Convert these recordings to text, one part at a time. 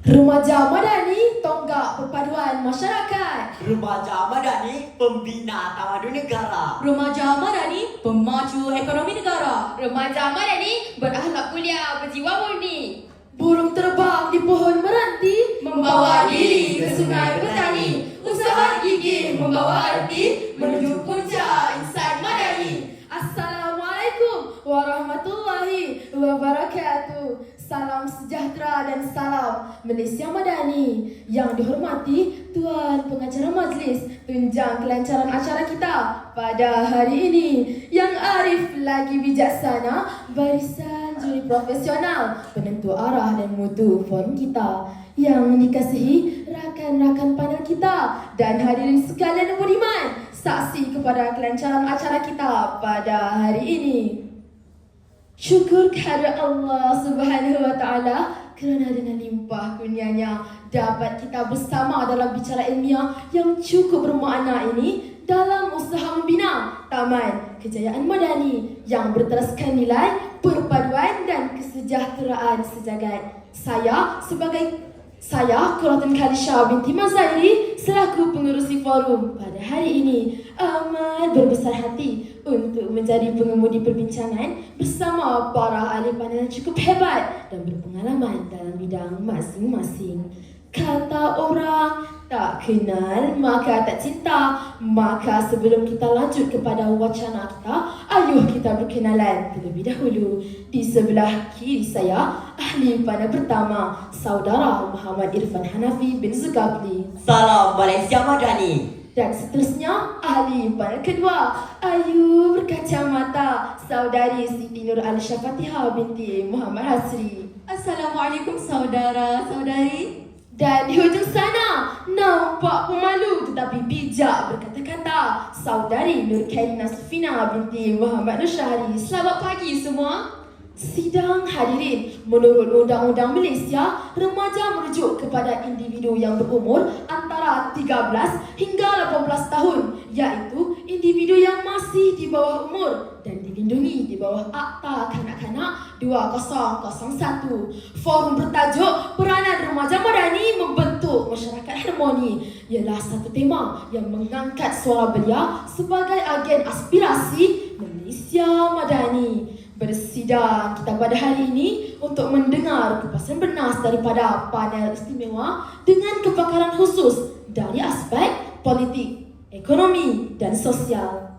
Remaja Madani Tonggak Perpaduan Masyarakat. Remaja Madani Pembina Tamadun Negara. Remaja Madani Pemaju Ekonomi Negara. Remaja Madani berakhlak mulia berjiwa murni. Burung terbang di pohon meranti Membawa diri ke sungai petani. Usaha gigih membawa arti Menuju puncak insan madani. Assalamualaikum warahmatullahi wabarakatuh Salam sejahtera dan salam Malaysia Madani. Yang dihormati Tuan Pengacara Majlis Tunjang kelancaran acara kita pada hari ini. Yang arif lagi bijaksana Barisan juri profesional Penentu arah dan mutu forum kita. Yang dikasihi rakan-rakan panel kita Dan hadirin sekalian yang beriman Saksi kepada kelancaran acara kita pada hari ini Syukur kepada Allah Subhanahu wa taala kerana dengan limpah kurnianya dapat kita bersama dalam bicara ilmiah yang cukup bermakna ini dalam usaha membina Taman Kejayaan Madani yang berteraskan nilai perpaduan dan kesejahteraan sejagat. Saya sebagai saya Kuratun Khalisha binti Mazairi selaku pengerusi forum pada hari ini amat berbesar hati untuk menjadi pengemudi perbincangan bersama para ahli panel yang cukup hebat dan berpengalaman dalam bidang masing-masing. Kata orang, tak kenal maka tak cinta. Maka sebelum kita lanjut kepada wacana kita, ayuh kita berkenalan terlebih dahulu. Di sebelah kiri saya, ahli panel pertama, Saudara Muhammad Irfan Hanafi bin Zulkifli. Salam Malaysia Madani Dan seterusnya, ahli panel kedua, Ayu berkacamata, Saudari Siti Nur Al-Syafatihah binti Muhammad Hasri. Assalamualaikum saudara saudari Dan di hujung sana, nampak pemalu tetapi bijak berkata-kata, Saudari Nur Kairina Sufina binti Muhammad Nur Syahri. Selamat pagi semua Sidang hadirin, menurut Undang-Undang Malaysia, remaja merujuk kepada individu yang berumur antara 13 hingga 18 tahun, iaitu individu yang masih di bawah umur dan dilindungi di bawah Akta Kanak-Kanak 2001. Forum bertajuk Peranan Remaja Madani Membentuk Masyarakat Harmoni ialah satu tema yang mengangkat suara belia sebagai agen aspirasi Malaysia Madani. Bersidang kita pada hari ini untuk mendengar kupasan bernas daripada panel istimewa dengan kepakaran khusus dari aspek politik, ekonomi dan sosial.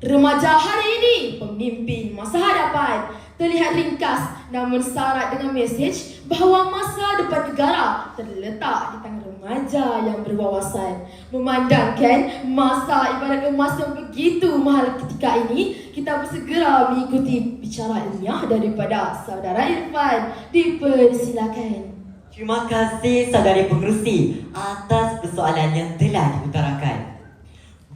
Remaja hari ini pemimpin masa hadapan terlihat ringkas namun syarat dengan mesej bahawa masa depan negara terletak di tangan remaja yang berwawasan. Memandangkan masa ibarat emas yang begitu mahal ketika ini, kita bersegera mengikuti bicara ilmiah daripada saudara Irfan. Dipersilakan. Terima kasih saudari pengerusi atas persoalan yang telah diutarakan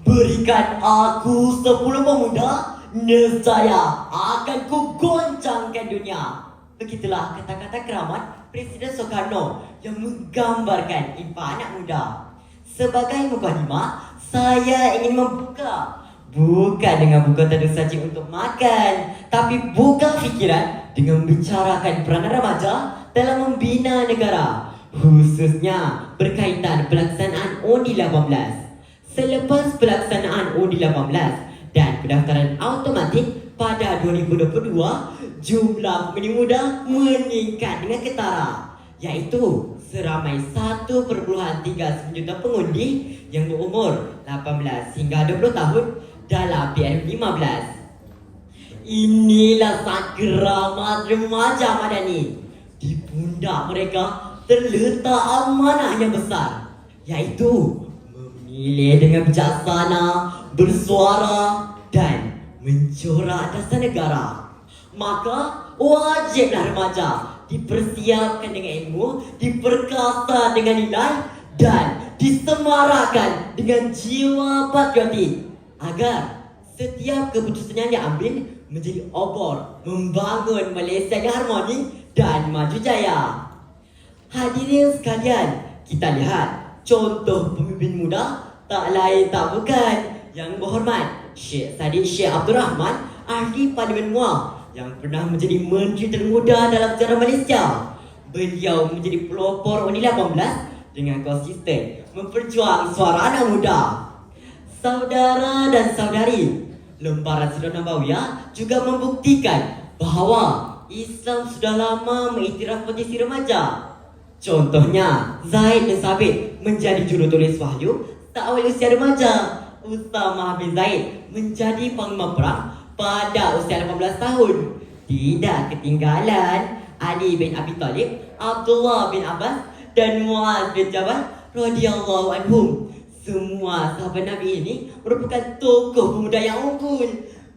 Berikan aku sepuluh pemuda Nescaya akan ku goncangkan dunia Begitulah kata-kata keramat Presiden Soekarno yang menggambarkan impak anak muda. Sebagai mukadimah, saya ingin membuka Bukan dengan buka tanda saja untuk makan Tapi buka fikiran dengan membicarakan peranan remaja dalam membina negara Khususnya berkaitan pelaksanaan UNI 18 Selepas pelaksanaan UNI 18 dan pendaftaran automatik pada 2022 Jumlah pemilih muda meningkat dengan ketara Iaitu seramai 1.39 juta pengundi yang berumur 18 hingga 20 tahun dalam PN 15 Inilah sang keramat remaja Madani. Di pundak mereka terletak amanah yang besar Iaitu memilih dengan bijaksana, bersuara dan mencorak dasar negara Maka wajiblah remaja dipersiapkan dengan ilmu, diperkasa dengan nilai dan disemarakkan dengan jiwa patriotik agar setiap keputusan yang diambil menjadi obor membangun Malaysia yang harmoni dan maju jaya. Hadirin sekalian, kita lihat contoh pemimpin muda tak lain tak bukan yang berhormat Syekh Sadiq Syekh Abdul Rahman, ahli Parlimen Muar yang pernah menjadi menteri termuda dalam sejarah Malaysia. beliau menjadi pelopor UNI 18 dengan konsisten memperjuang suara anak muda. Saudara dan saudari, lembaran Sudah Nabawiyah juga membuktikan bahawa Islam sudah lama mengiktiraf posisi remaja. Contohnya, Zaid bin Sabit menjadi jurutulis wahyu seawal usia remaja. Usama bin Zaid menjadi panglima perang pada usia 18 tahun. Tidak ketinggalan Ali bin Abi Talib, Abdullah bin Abbas dan Muaz bin Jabal radhiyallahu anhum. Semua sahabat Nabi ini merupakan tokoh pemuda yang unggul.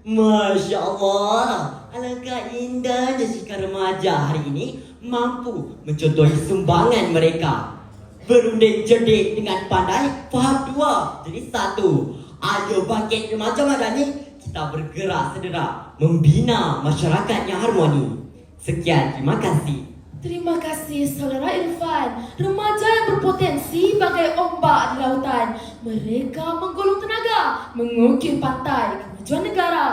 Masya Allah, alangkah indahnya jika remaja hari ini mampu mencontohi sumbangan mereka. Berunding cerdik dengan pandai, faham dua, jadi satu. Ayo bangkit remaja madani, kita bergerak sedera membina masyarakat yang harmoni. Sekian, terima kasih. Terima kasih saudara Irfan. Remaja yang berpotensi bagai ombak di lautan. Mereka menggulung tenaga, mengukir pantai, kemajuan negara.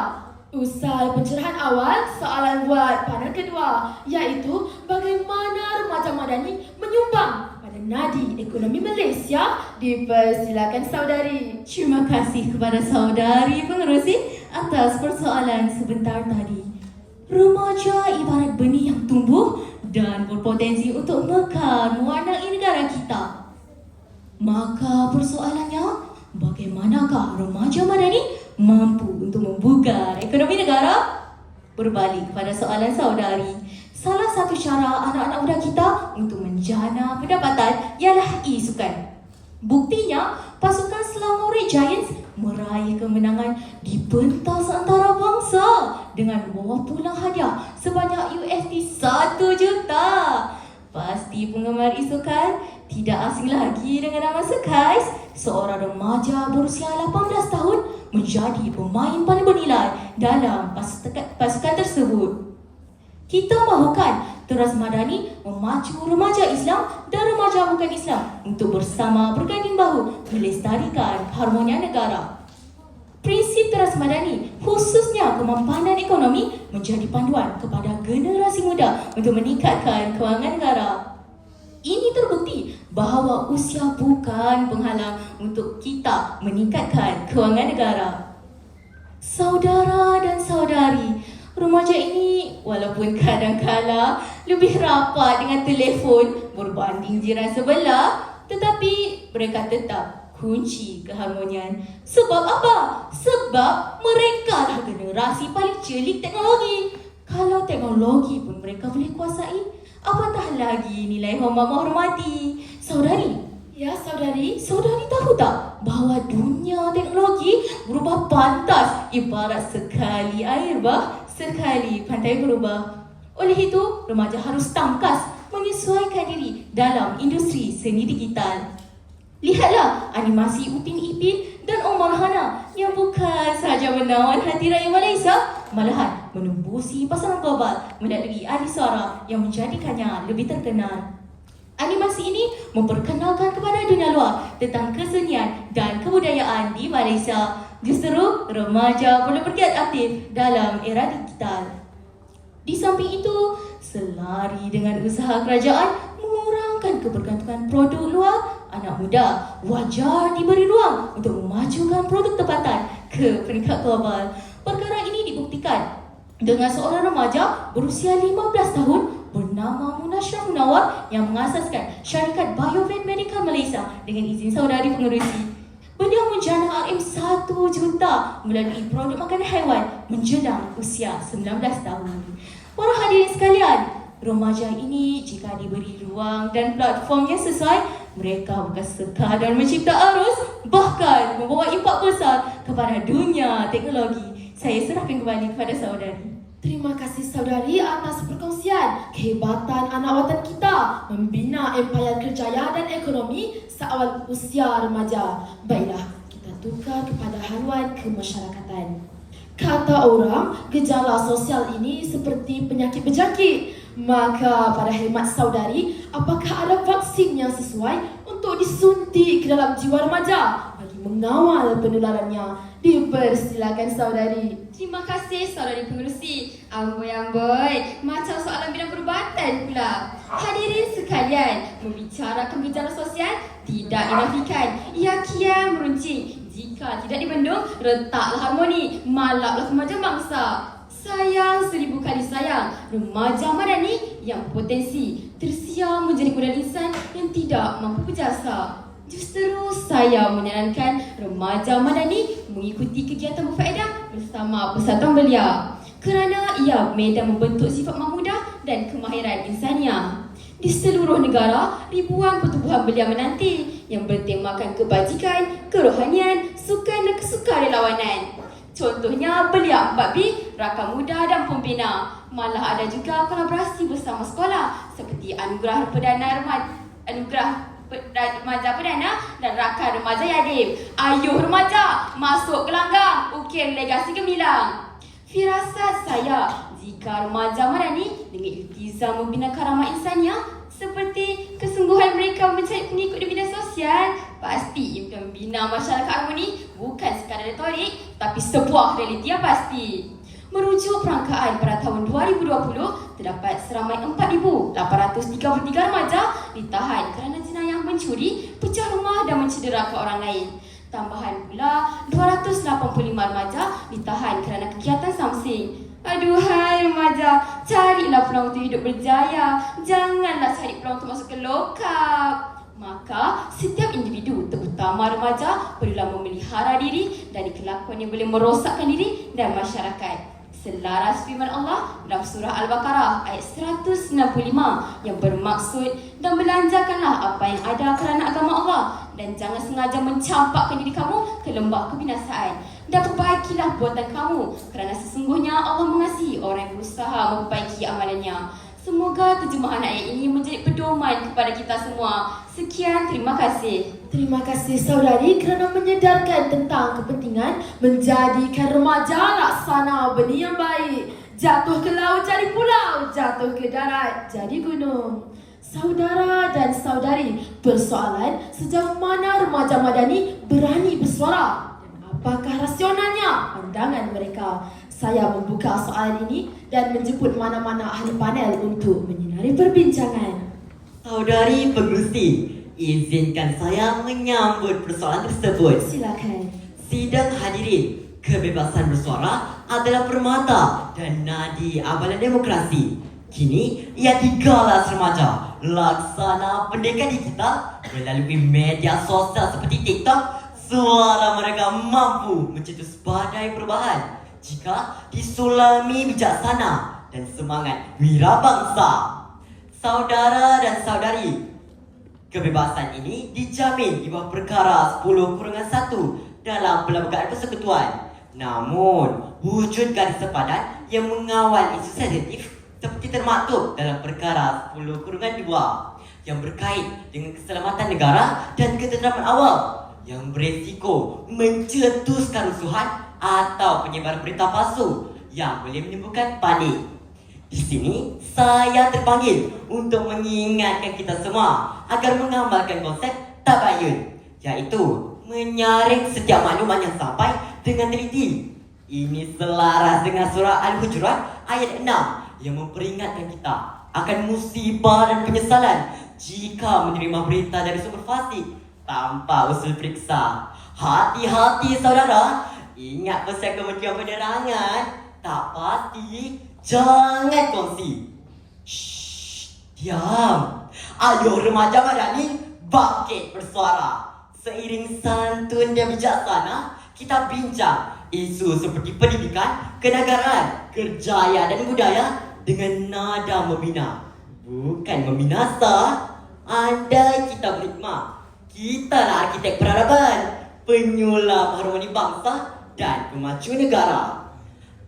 Usai pencerahan awal, soalan buat panel kedua, iaitu bagaimana remaja madani menyumbang nadi ekonomi Malaysia. Dipersilakan saudari. Terima kasih kepada saudari pengerusi atas persoalan sebentar tadi. Remaja ibarat benih yang tumbuh dan berpotensi untuk mekar mewarnai negara kita. Maka persoalannya, bagaimanakah remaja madani mampu untuk membuka ekonomi negara? Berbalik kepada soalan saudari, salah satu cara anak-anak muda kita untuk menjana pendapatan ialah e-sukan. Buktinya, pasukan Selangor Giants meraih kemenangan di pentas antara bangsa dengan membawa pulang hadiah sebanyak USD 1 juta. Pasti penggemar isukan tidak asing lagi dengan nama Sekais, seorang remaja berusia 18 tahun menjadi pemain paling bernilai dalam pasukan tersebut. Kita mahukan Teras Madani memacu remaja Islam dan remaja bukan Islam untuk bersama berganding bahu melestarikan keharmonian negara. Prinsip Teras Madani khususnya kemampanan ekonomi menjadi panduan kepada generasi muda untuk meningkatkan kewangan negara. Ini terbukti bahawa usia bukan penghalang untuk kita meningkatkan kewangan negara. Saudara dan saudari, remaja ini walaupun kadang-kala lebih rapat dengan telefon berbanding jiran sebelah, tetapi mereka tetap kunci keharmonian. Sebab apa? Sebab mereka lah generasi paling celik teknologi. Kalau teknologi pun mereka boleh kuasai, apatah lagi nilai hormat menghormati. Saudari, Ya saudari, Saudari tahu tak bahawa dunia teknologi berubah pantas ibarat sekali air bah, sekali pantai berubah. Oleh itu, remaja harus tangkas menyesuaikan diri dalam industri seni digital. Lihatlah animasi Upin Ipin dan Omar Hana yang bukan sahaja menawan hati rakyat Malaysia, malahan menembusi pasaran global melalui adi suara yang menjadikannya lebih terkenal. Animasi ini memperkenalkan kepada dunia luar tentang kesenian dan kebudayaan di Malaysia. Justru remaja perlu bergiat aktif dalam era digital. Di samping itu, selari dengan usaha kerajaan mengurangkan kebergantungan produk luar, anak muda wajar diberi ruang untuk memajukan produk tempatan ke peringkat global. Perkara ini dibuktikan dengan seorang remaja berusia 15 tahun bernama Munasyrah Munawar yang mengasaskan syarikat Biovet Medical Malaysia dengan izin saudari pengerusi. Beliau menjana RM1 juta melalui produk makanan haiwan menjelang usia 19 tahun. Para hadirin sekalian, remaja ini jika diberi ruang dan platform yang sesuai, mereka bukan sekadar mencipta arus, bahkan membawa impak besar kepada dunia teknologi. Saya serahkan kembali kepada saudari. Terima kasih saudari atas perkongsian kehebatan anak watan kita membina empayar kerjaya dan ekonomi seawal usia remaja. Baiklah, kita tukar kepada haluan kemasyarakatan. Kata orang, gejala sosial ini seperti penyakit berjangkit. Maka pada hemat saudari, apakah ada vaksin yang sesuai untuk disuntik ke dalam jiwa remaja bagi mengawal penularannya? Dipersilakan saudari. Terima kasih saudari pengerusi. Amboi amboi, macam soalan bidang perubatan pula. Hadirin sekalian, membicarakan gejala sosial tidak dinafikan. Ia kian meruncing. Jika tidak dibendung, retaklah harmoni, malaplah kemajuan bangsa. Sayang seribu kali sayang Remaja Madani yang potensi Tersiar menjadi modal insan yang tidak mampu berjasa Justru saya menyarankan remaja Madani mengikuti kegiatan berfaedah bersama Persatuan Belia kerana ia medan membentuk sifat mahmudah dan kemahiran insaniah. Di seluruh negara, ribuan pertubuhan belia menanti yang bertemakan kebajikan, kerohanian, sukan dan kesukarelawanan. Contohnya Belia 4B, Rakan Muda dan Pembina. Malah ada juga kolaborasi bersama sekolah seperti Anugerah Perdana Remaja, Anugerah Remaja Perdana dan Rakan Remaja Yadim. Ayuh remaja, masuk ke langgang, ukir legasi gemilang. Firasat saya, jika remaja Marani dengan iltizam membina karamah insaniah seperti kesungguhan mereka mencari pengikut di bidang sosial, pasti membina masyarakat harmoni bukan sekadar retorik tapi sebuah realiti yang pasti. Merujuk perangkaan pada tahun 2020, terdapat seramai 4,833 remaja ditahan kerana jenayah mencuri, pecah rumah dan mencederakan orang lain. Tambahan pula, 285 remaja ditahan kerana kegiatan samsing. Aduhai remaja, carilah peluang untuk hidup berjaya. Janganlah cari peluang untuk masuk ke lokap. Maka, setiap individu, terutama remaja, perlulah memelihara diri dari kelakuan yang boleh merosakkan diri dan masyarakat. Selaras firman Allah dalam surah Al-Baqarah ayat 165 yang bermaksud dan belanjakanlah apa yang ada kerana agama Allah dan jangan sengaja mencampakkan diri kamu ke lembah kebinasaan dan perbaikilah buatan kamu kerana sesungguhnya Allah mengasihi orang yang berusaha memperbaiki amalannya. Semoga terjemahan ayat ini menjadi pedoman kepada kita semua. Sekian, terima kasih. Terima kasih saudari kerana menyedarkan tentang kepentingan menjadikan remaja laksana benih yang baik. Jatuh ke laut jadi pulau, jatuh ke darat jadi gunung. Saudara dan saudari, persoalan sejauh mana remaja madani berani bersuara? Apakah rasionalnya pandangan mereka? Saya membuka soalan ini dan menjemput mana-mana ahli panel untuk menyinari perbincangan. Saudari pengerusi, izinkan saya menyambut persoalan tersebut. Silakan. Sidang hadirin, kebebasan bersuara adalah permata dan nadi abalan demokrasi. Kini, ia digalas remaja laksana pendekan digital melalui media sosial seperti TikTok. Suara mereka mampu mencetus badai perubahan jika disulami bijaksana dan semangat wirabangsa. Saudara dan saudari, Kebebasan ini dijamin di bawah perkara 10 kurungan 1 dalam Perlembagaan Persekutuan. Namun, wujud garis sepadan yang mengawal isu sensitif seperti termaktub dalam perkara 10 kurungan 2 yang berkait dengan keselamatan negara dan ketenteraman awam yang beresiko mencetuskan rusuhan atau penyebaran berita palsu yang boleh menimbulkan panik. Di sini, saya terpanggil untuk mengingatkan kita semua agar mengamalkan konsep tabayun, iaitu menyaring setiap maklumat yang sampai dengan teliti. Ini selaras dengan surah Al-Hujurat ayat 6 yang memperingatkan kita akan musibah dan penyesalan jika menerima berita dari sumber fasik tanpa usul periksa. Hati-hati saudara, ingat pesan Kementerian Penerangan, tak pasti Jangan kongsi. Shh, diam. Ayo remaja madani bangkit bersuara. Seiring santun dan bijaksana, kita bincang isu seperti pendidikan, kenegaraan, kerjaya dan budaya dengan nada membina. Bukan membinasa. Andai kita berhikmah, kita lah arkitek peradaban, penyulam harmoni bangsa dan pemacu negara.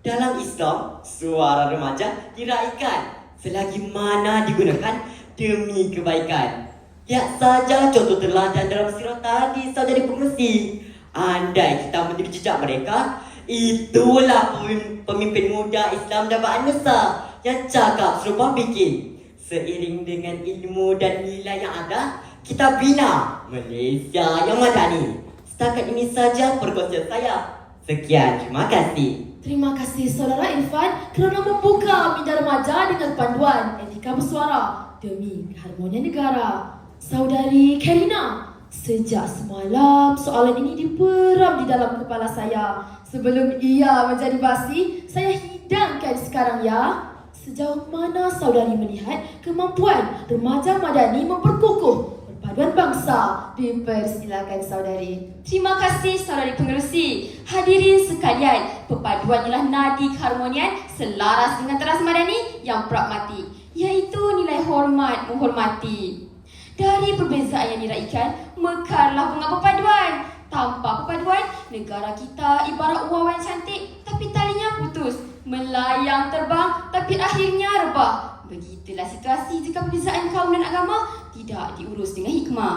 Dalam Islam, suara remaja diraikan selagi mana digunakan demi kebaikan. Ya saja contoh teladan dalam sirah tadi saudari pengerusi. Andai kita menjadi jejak mereka, itulah pemimpin, muda Islam dan bangsa yang cakap serupa bikin. Seiring dengan ilmu dan nilai yang ada, kita bina Malaysia yang madani. Setakat ini saja perkongsian saya. Sekian, terima kasih. Terima kasih saudara Irfan kerana membuka minda remaja dengan panduan etika bersuara demi keharmonian negara. Saudari Karina, sejak semalam soalan ini diperam di dalam kepala saya. Sebelum ia menjadi basi, saya hidangkan sekarang ya. Sejauh mana saudari melihat kemampuan remaja madani memperkukuh perpaduan bangsa? Dipersilakan saudari. Terima kasih saudari pengerusi. Hadirin sekalian, perpaduan ialah nadi keharmonian selaras dengan teras madani yang pragmatik, iaitu nilai hormat menghormati. Dari perbezaan yang diraikan, mekarlah bunga perpaduan. Tanpa perpaduan, negara kita ibarat uawan cantik tapi talinya putus. Melayang terbang tapi akhirnya rebah. Begitulah situasi jika perbezaan kaum dan agama tidak diurus dengan hikmah.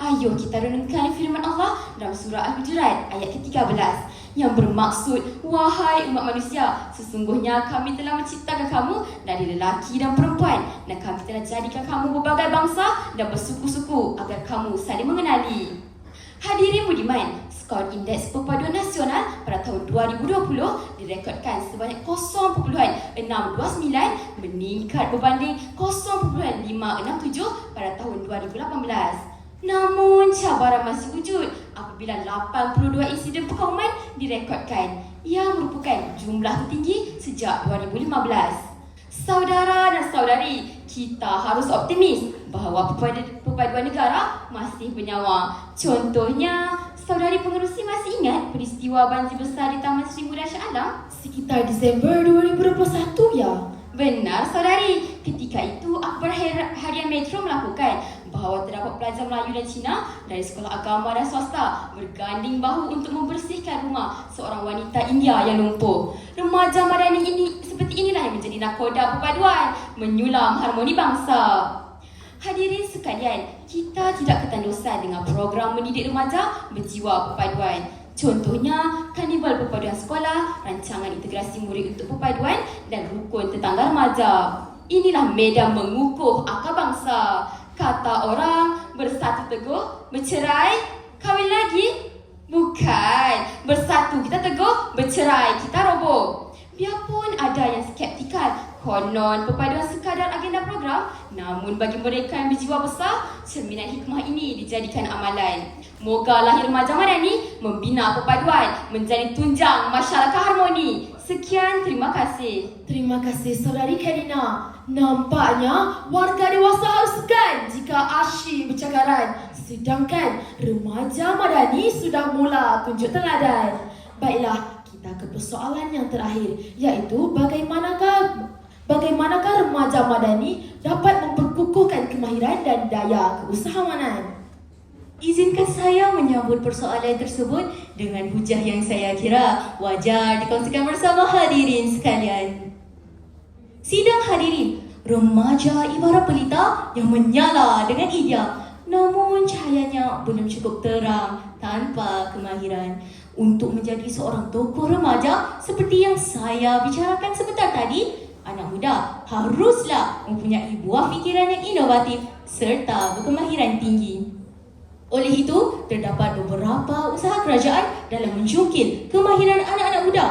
Ayuh kita renungkan firman Allah dalam surah Al-Hujurat ayat ke-13 yang bermaksud Wahai umat manusia, sesungguhnya kami telah menciptakan kamu dari lelaki dan perempuan dan kami telah jadikan kamu berbagai bangsa dan bersuku-suku agar kamu saling mengenali. Hadirin budiman, skor indeks perpaduan nasional pada tahun 2020 direkodkan sebanyak 0.629 meningkat berbanding 0.567 pada tahun 2018. Namun cabaran masih wujud apabila 82 insiden perkauman direkodkan yang merupakan jumlah tertinggi sejak 2015. Saudara dan saudari, kita harus optimis bahawa perpaduan, negara masih bernyawa. Contohnya, saudari pengerusi masih ingat peristiwa banjir besar di Taman Sri Muda Shah Alam? Sekitar Disember 2021 ya. Benar saudari, ketika itu Akbar Har- Harian Metro melakukan bahawa terdapat pelajar Melayu dan Cina dari sekolah agama dan swasta berganding bahu untuk membersihkan rumah seorang wanita India yang lumpuh. Remaja madani ini seperti inilah yang menjadi nakoda perpaduan menyulam harmoni bangsa. Hadirin sekalian, kita tidak ketandusan dengan program mendidik remaja berjiwa perpaduan. Contohnya, Karnival Perpaduan Sekolah, rancangan integrasi murid untuk perpaduan dan rukun tetangga remaja. Inilah medan mengukuh akal bangsa. Kata orang, bersatu teguh, bercerai, kahwin lagi. Bukan, bersatu kita teguh, bercerai kita roboh. Biarpun ada yang skeptikal, konon perpaduan sekadar agenda program, namun bagi mereka yang berjiwa besar, cerminan hikmah ini dijadikan amalan. Moga lahir remaja madani membina perpaduan menjadi tunjang masyarakat harmoni. Sekian, terima kasih. Terima kasih saudari Karina. Nampaknya warga dewasa harus segan jika asyik bercakaran. Sedangkan remaja madani sudah mula tunjuk teladan. Baiklah, kita ke persoalan yang terakhir iaitu bagaimanakah bagaimanakah remaja madani dapat memperkukuhkan kemahiran dan daya keusahawanan. Izinkan saya menyambut persoalan tersebut dengan hujah yang saya kira wajar dikongsikan bersama hadirin sekalian. Sidang hadirin, remaja ibarat pelita yang menyala dengan ideal namun cahayanya belum cukup terang tanpa kemahiran. Untuk menjadi seorang tokoh remaja seperti yang saya bicarakan sebentar tadi, anak muda haruslah mempunyai buah fikiran yang inovatif serta berkemahiran tinggi. Oleh itu, terdapat beberapa usaha kerajaan dalam menjungkit kemahiran anak-anak muda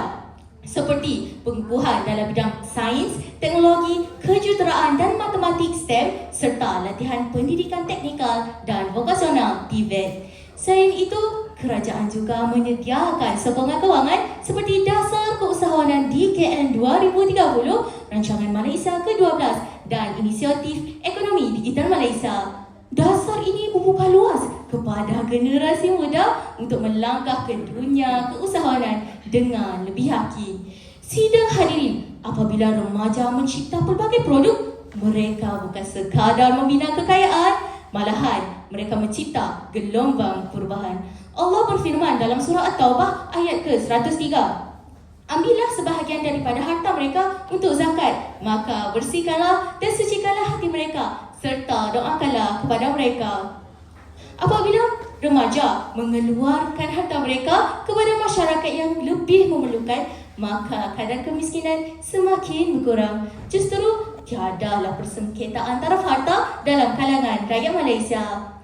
seperti pengukuhan dalam bidang sains, teknologi, kejuruteraan dan matematik STEM serta latihan pendidikan teknikal dan vokasional TVET. Selain itu, kerajaan juga menyediakan sokongan kewangan seperti dasar keusahawanan DKN 2030, rancangan Malaysia ke-12 dan inisiatif ekonomi digital Malaysia. Dasar ini membuka luas kepada generasi muda untuk melangkah ke dunia keusahawanan dengan lebih yakin. Sidang hadirin, apabila remaja mencipta pelbagai produk, mereka bukan sekadar membina kekayaan, malahan mereka mencipta gelombang perubahan. Allah berfirman dalam surah At-Taubah ayat ke-103. Ambillah sebahagian daripada harta mereka untuk zakat, maka bersihkanlah dan sucikanlah hati mereka serta doakanlah kepada mereka. Apabila remaja mengeluarkan harta mereka kepada masyarakat yang lebih memerlukan, maka kadar kemiskinan semakin berkurang. Justru tiadalah persengketaan taraf harta dalam kalangan rakyat Malaysia.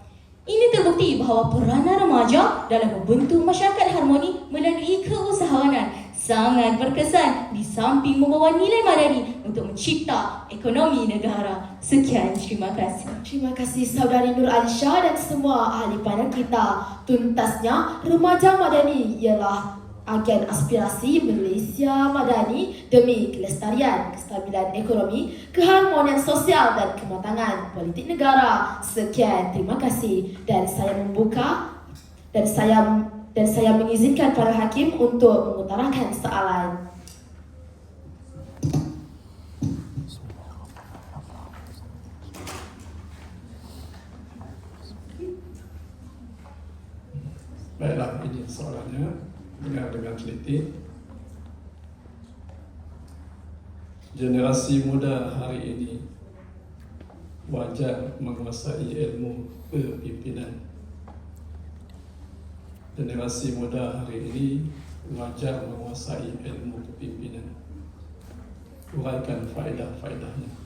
Ini terbukti bahawa peranan remaja dalam membentuk masyarakat harmoni melalui keusahawanan sangat berkesan di samping membawa nilai madani untuk mencipta ekonomi negara. Sekian, terima kasih. Terima kasih saudari Nur Alisha dan semua ahli panel kita. Tuntasnya, remaja madani ialah agen aspirasi Malaysia Madani demi kelestarian, kestabilan ekonomi, keharmonian sosial dan kematangan politik negara. Sekian, terima kasih dan saya membuka dan saya dan saya mengizinkan para hakim untuk mengutarakan soalan. Baiklah, ini soalannya. Dengar dengan teliti. Generasi muda hari ini wajar menguasai ilmu kepimpinan. Generasi muda hari ini wajar menguasai ilmu kepimpinan. Uraikan faedah-faedahnya.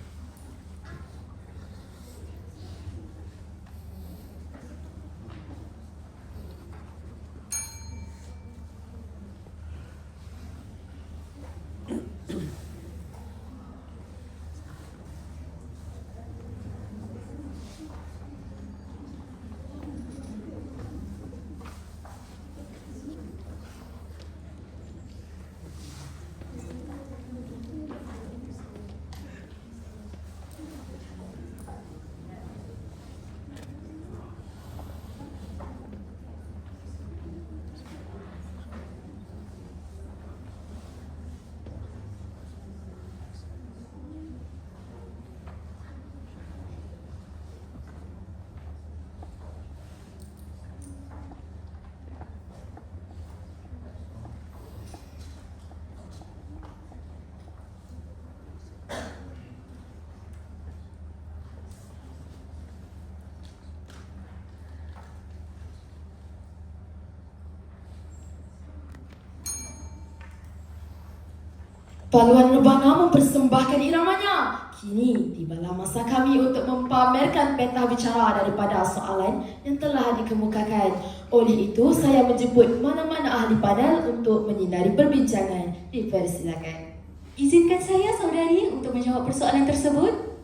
Paluan Rebana mempersembahkan iramanya. Kini tibalah masa kami untuk mempamerkan peta bicara daripada soalan yang telah dikemukakan. Oleh itu, saya menjemput mana-mana ahli panel untuk menyinari perbincangan. Dipersilakan. Izinkan saya saudari untuk menjawab persoalan tersebut.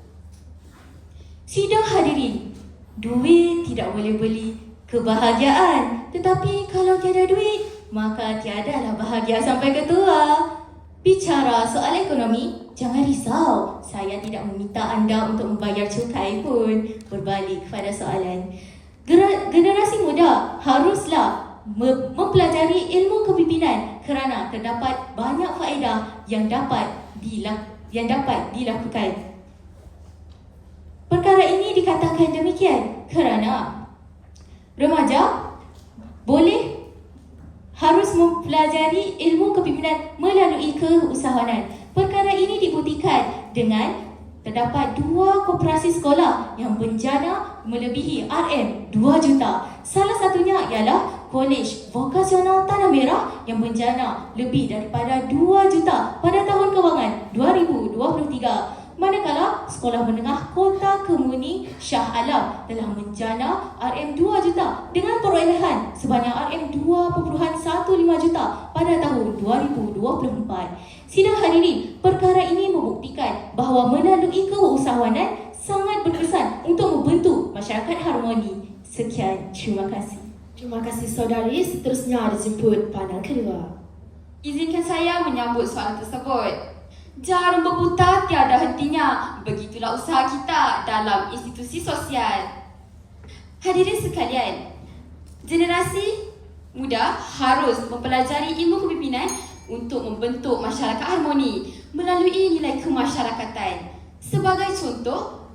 Sidang hadirin, duit tidak boleh beli kebahagiaan. Tetapi kalau tiada duit, maka tiadalah bahagia sampai ke tua. Bicara soal ekonomi, jangan risau. Saya tidak meminta anda untuk membayar cukai pun. Berbalik kepada soalan. Generasi muda haruslah me- mempelajari ilmu kepimpinan kerana terdapat banyak faedah yang dapat dilak- yang dapat dilakukan. Perkara ini dikatakan demikian kerana remaja boleh mempelajari ilmu kepimpinan melalui keusahawanan. Perkara ini dibuktikan dengan terdapat dua koperasi sekolah yang bencana melebihi RM 2 juta. Salah satunya ialah Kolej Vokasional Tanah Merah yang bencana lebih daripada 2 juta pada tahun kewangan 2023. Manakala Sekolah Menengah Kota Kemuning Shah Alam telah menjana RM2 juta dengan perolehan sebanyak RM2.15 juta pada tahun 2024. Sidang hadirin, perkara ini membuktikan bahawa melalui keusahawanan sangat berkesan untuk membentuk masyarakat harmoni. Sekian, terima kasih. Terima kasih saudari. Seterusnya dijemput panel kedua. Izinkan saya menyambut soalan tersebut. Jarum berputar tiada hentinya. Begitulah usaha kita dalam institusi sosial. Hadirin sekalian, generasi muda harus mempelajari ilmu kepimpinan untuk membentuk masyarakat harmoni melalui nilai kemasyarakatan. Sebagai contoh,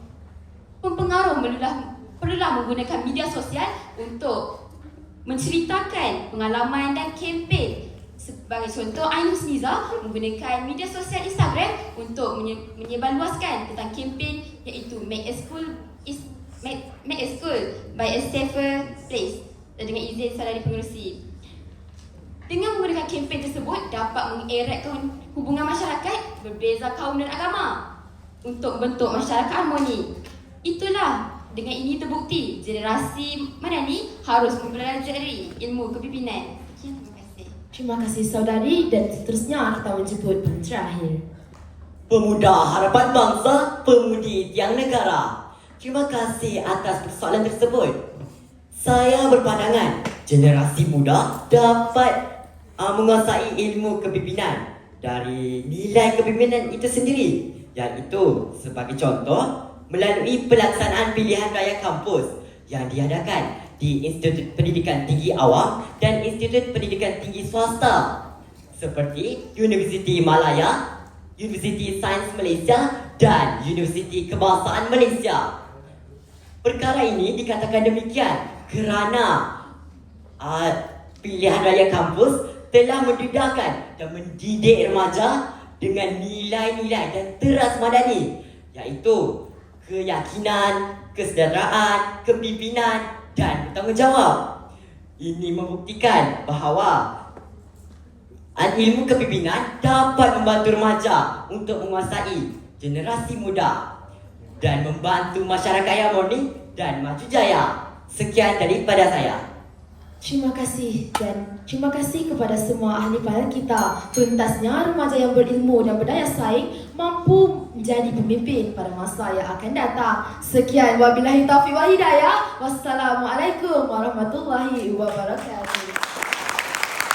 pempengaruh perlulah, perlulah menggunakan media sosial untuk menceritakan pengalaman dan kempen sebagai contoh, Ainus Niza menggunakan media sosial Instagram untuk menye- menyebarluaskan tentang kempen iaitu Make a School is Make, make a School by a Safer Place dengan izin saudari pengerusi. Dengan menggunakan kempen tersebut dapat mengeratkan hubungan masyarakat berbeza kaum dan agama untuk membentuk masyarakat harmoni. Itulah Dengan ini terbukti generasi Madani harus mempelajari ilmu kepimpinan. Sekian, terima kasih. Saudari dan seterusnya kita menjemput yang terakhir. Pemuda harapan bangsa, pemudi tiang negara. Terima kasih atas persoalan tersebut. Saya berpandangan generasi muda dapat uh, menguasai ilmu kepimpinan dari nilai kepimpinan itu sendiri. Iaitu sebagai contoh melalui pelaksanaan pilihan raya kampus yang diadakan di Institut Pendidikan Tinggi Awam dan Institut Pendidikan Tinggi Swasta seperti Universiti Malaya, Universiti Sains Malaysia dan Universiti Kebangsaan Malaysia. Perkara ini dikatakan demikian kerana uh, pilihan raya kampus telah mendedahkan dan mendidik remaja dengan nilai-nilai dan teras madani iaitu keyakinan, kesejahteraan, kepimpinan dan bertanggungjawab. Ini membuktikan bahawa ilmu kepimpinan dapat membantu remaja untuk menguasai generasi muda dan membantu masyarakat yang harmoni dan maju jaya. Sekian daripada saya. Terima kasih dan terima kasih kepada semua ahli panel kita. Tuntasnya remaja yang berilmu dan berdaya saing mampu menjadi pemimpin pada masa yang akan datang. Sekian wabillahi taufiq wal hidayah. Wassalamualaikum warahmatullahi wabarakatuh.